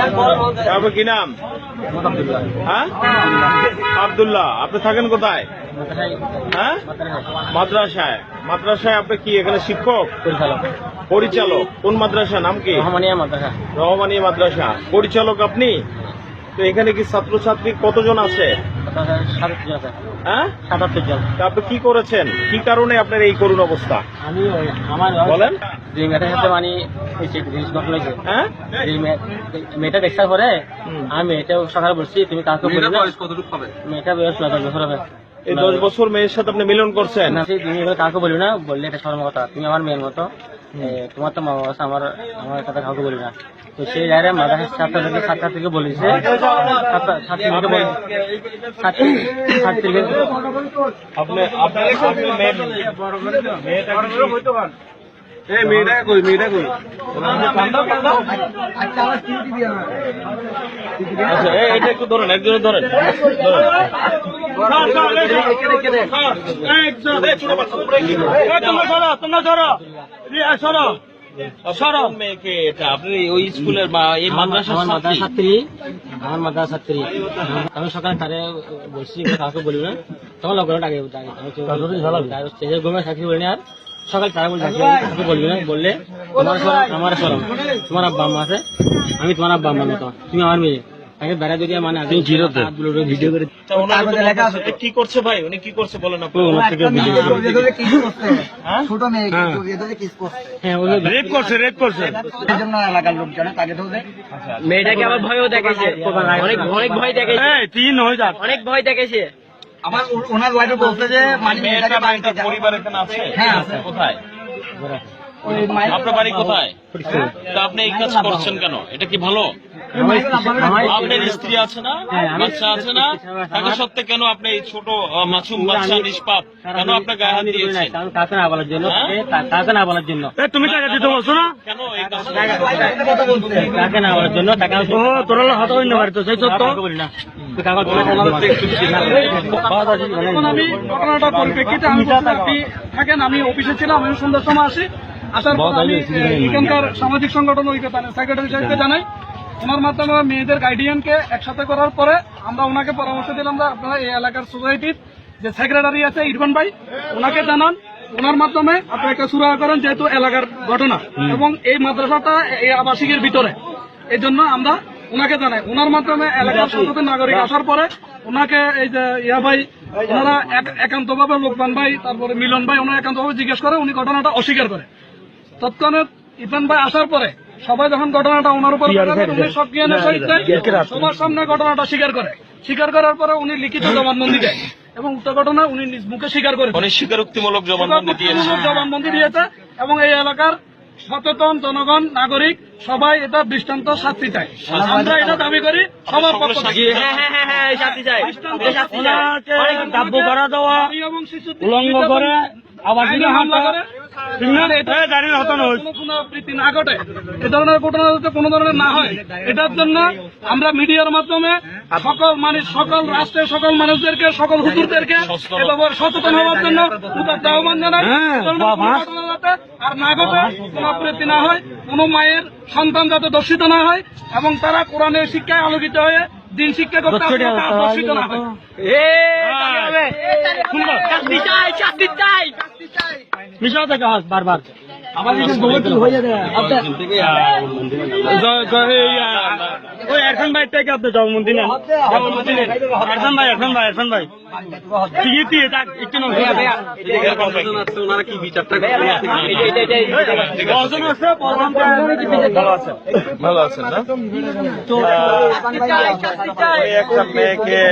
আপনার কি নাম? হ্যাঁ? আবদুল্লাহ আপনি থাকেন কোথায়? হ্যাঁ? মাদ্রাসায়। মাদ্রাসায় আপনি কি এখানে শিক্ষক? পরিচালক। কোন মাদ্রাসা? নাম কি? রহমানিয়া মাদ্রাসা। পরিচালক আপনি? তো এখানে কি ছাত্রছাত্রী কতজন আছে? হ্যাঁ? আপনি কি করেছেন? কি কারণে আপনার এই করুণ অবস্থা? আমি আমার বলেন। যে মেয়েটার সাথে মানে হয়েছে হ্যাঁ? মেয়েটা দেখার পরে আমি মেয়েটা সকালে বলছি তুমি কাউকে বলি না। মেয়েটা বয়স নয় বছর হবে। এই দশ বছর মেয়ের সাথে আপনি মিলন করছেন? না, তুমি কাউকে বলবি না বললে এটা সরম কথা। তুমি আমার মেয়ের মতো। তোমার তো মা বাবা আছে, আমার আমার সাথে কাউকে বলি না। তো সেই জায়গায় মাদ্রাসার ছাত্র থেকে বলেছে ছাত্র- ছাত্রীকে বল আচ্ছা আমার মাদ্রাসা ছাত্রী? আমি সকালে তারে বলছি কাউকে বলবি না তখন লকডাউন আগে আগে ঘুমে থাকি বলি আর সকালে তারা বলছি কাউকে বলবি না বললে তোমার সরম আমার সরম তোমার আব্বা আম্মা আছে আমি তোমার আব্বা আম্মার মতো। তুমি আমার মেয়ে। তাকে বেড়া যদি মানে আগে ভিডিও করে আচ্ছা, ওনার কোনো- এ কি করছে ভাই? উনি কি করছে বলেন আপনি? ওনার থেকে হ্যাঁ? ছোট মেয়ে হ্যাঁ। কিস করছে। হ্যাঁ রেপ করছে রেপ তাকে মেয়েটাকে আবার ভয়ও দেখেছে অনেক অনেক ভয় দেখেছে তিন হয়ে যাক অনেক ভয় দেখেছে আমার ওনার ওয়াইফে বলতে যে মানে মেয়েটা বাড়িতে বাড়িতে পরিবার এখানে আছে? হ্যাঁ, আছে। কোথায়? আপনার বাড়ি কোথায়? তা আপনি এই কাজ করছেন কেন? এটা কি ভালো? আপনার স্ত্রী আছে না হ্যাঁ, আমি- বাচ্চা আছে না তাকে সত্ত্বে কেন আপনি এই ছোট মাসুম বাচ্চা নিষ্পাপ কেন আপনার গায়ে হাত দিয়েছেন না বলার জন্য হ্যাঁ? না বলার জন্য তুমি টাকা দিতে বলছো না কেন কাকে না বলার জন্য টাকা ও তোরা অন্য বাড়ি সেই সত্য বলি না তুই কাকা এখন আমি ঘটনাটার পরিপ্রেক্ষিতে আমি থাকেন আমি অফিসে ছিলাম আমি সন্ধ্যার সময় আসি আসার পর আমি এখানকার সামাজিক সংগঠন সেক্রেটারি সাহেবকে জানাই ওনার মাধ্যমে মেয়েদের গাইডিয়ানকে একসাথে করার পরে আমরা ওনাকে পরামর্শ দিলাম যে আপনারা এই এলাকার সোসাইটির যে সেক্রেটারি আছে ইরফান ভাই ওনাকে জানান। ওনার মাধ্যমে আপনি একটা সুরাহা করেন যেহেতু এলাকার ঘটনা। এবং এই মাদ্রাসাটা এই আবাসিকের ভিতরে। এই জন্য আমরা ওনাকে জানাই। ওনার মাধ্যমে এলাকার সচেতন নাগরিক আসার পরে ওনাকে এই যে ইয়া ভাই ওনারা একান্ত ভাবে লোকমান ভাই তারপরে মিলন ভাই ওনারা একান্ত ভাবে জিজ্ঞেস করে উনি ঘটনাটা অস্বীকার করে। তৎক্ষণাৎ ইরফান ভাই আসার পরে সবাই যখন ঘটনাটা ওনার উপর সহিত দেয়, সবার সামনে ঘটনাটা স্বীকার করে। স্বীকার করার পরে উনি লিখিত জবানবন্দি দেয়। এবং উক্ত ঘটনা উনি নিজ মুখে স্বীকার করে উনি স্বীকারোক্তিমূলক জবানবন্দি দিয়েছে এবং এই এলাকার সচেতন জনগণ নাগরিক সবাই এটা দৃষ্টান্ত শাস্তি চায়। আমরা এটা দাবি করি সবার পক্ষ থেকে। হ্যাঁ হ্যাঁ হ্যাঁ অনেক এবং শিশু উলঙ্গ করে আবার আইনে হামলা করে? না ঘটে। এ ধরনের ঘটনা যাতে কোনো ধরনের না হয়। এটার জন্য আমরা মিডিয়ার মাধ্যমে সকল মানুষ সকল রাষ্ট্রের সকল মানুষদেরকে সকল হুজুরদেরকে সচেতন হওয়ার জন্য আহ্বান জানাই। যাতে আর না ঘটে পুনরাবৃত্তি না হয় কোনো মায়ের সন্তান যাতে দর্শিত না হয় এবং তারা কোরআনের শিক্ষায় আলোকিত হয়ে দিন শিক্ষা করতে দর্শিত না হয়। চাই শাস্তি চাই। মিশাও থেকে হাস বারবার। ওই এরফান ভাই থেকে আপনি নেন। জবানবন্দি নেন। এরফান ভাই এরফান ভাই এরফান ভাই। ঠিকই দিয়ে থাক একটু ওনারা কি বিচারটা ভালো আছেন ভালো আছেন না? একটা মেয়েকে